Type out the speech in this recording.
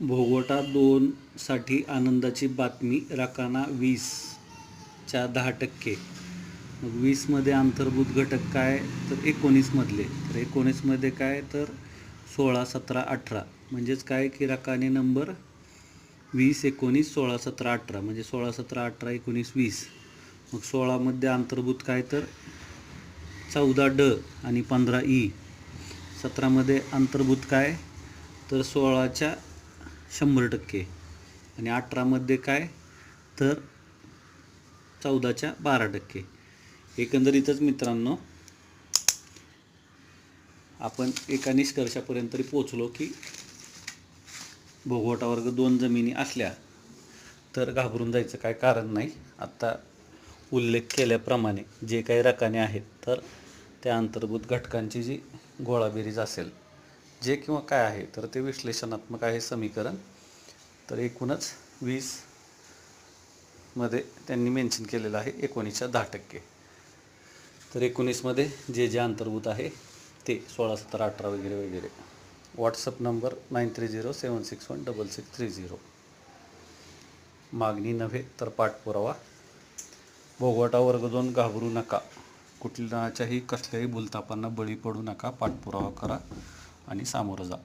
भोगवटा दोनसाठी आनंदाची बातमी राकाना वीसच्या दहा टक्के. मग वीसमध्ये अंतर्भूत घटक काय? तर एकोणीसमधले तर एकोणीसमध्ये काय? तर सोळा सतरा अठरा. म्हणजेच काय की रकाने नंबर वीस एकोणीस सोळा सतरा अठरा. म्हणजे सोळा सतरा अठरा एकोणीस वीस. मग सोळामध्ये अंतर्भूत काय तर? चौदा ड आणि पंधरा ई. सतरामध्ये अंतर्भूत काय? तर सोळाच्या शंभर टक्के. आणि अठरामध्ये काय? तर चौदाच्या बारा टक्के. एकंदरीतच मित्रांनो आपण एका निष्कर्षापर्यंत तरी पोचलो की भोगवटा वर्ग दोन जमिनी असल्या तर घाबरून जायचं काय कारण नाही. आत्ता उल्लेख केल्याप्रमाणे जे काही रकाने आहेत तर त्या अंतर्भूत घटकांची जी गोळाबेरीज असेल जे किंवा काय आहे तर ते विश्लेषणात्मक आहे समीकरण. तर एकूणच वीसमध्ये त्यांनी मेन्शन केलेलं आहे एकोणीसच्या दहा टक्के. तर एकोणीसमध्ये जे जे अंतर्भूत आहे ते सोळा सतरा अठरा वगैरे वगैरे. WhatsApp number nine three zero seven six one double six three zero मागणी नव्हे तर पाठपुरावा. भोगवटा वर्ग दोन घाबरू नका. कुठल्याच्याही कसल्याही भूलतापांना बळी पडू नका. पाठपुरावा करा. आणि सामोरं जा.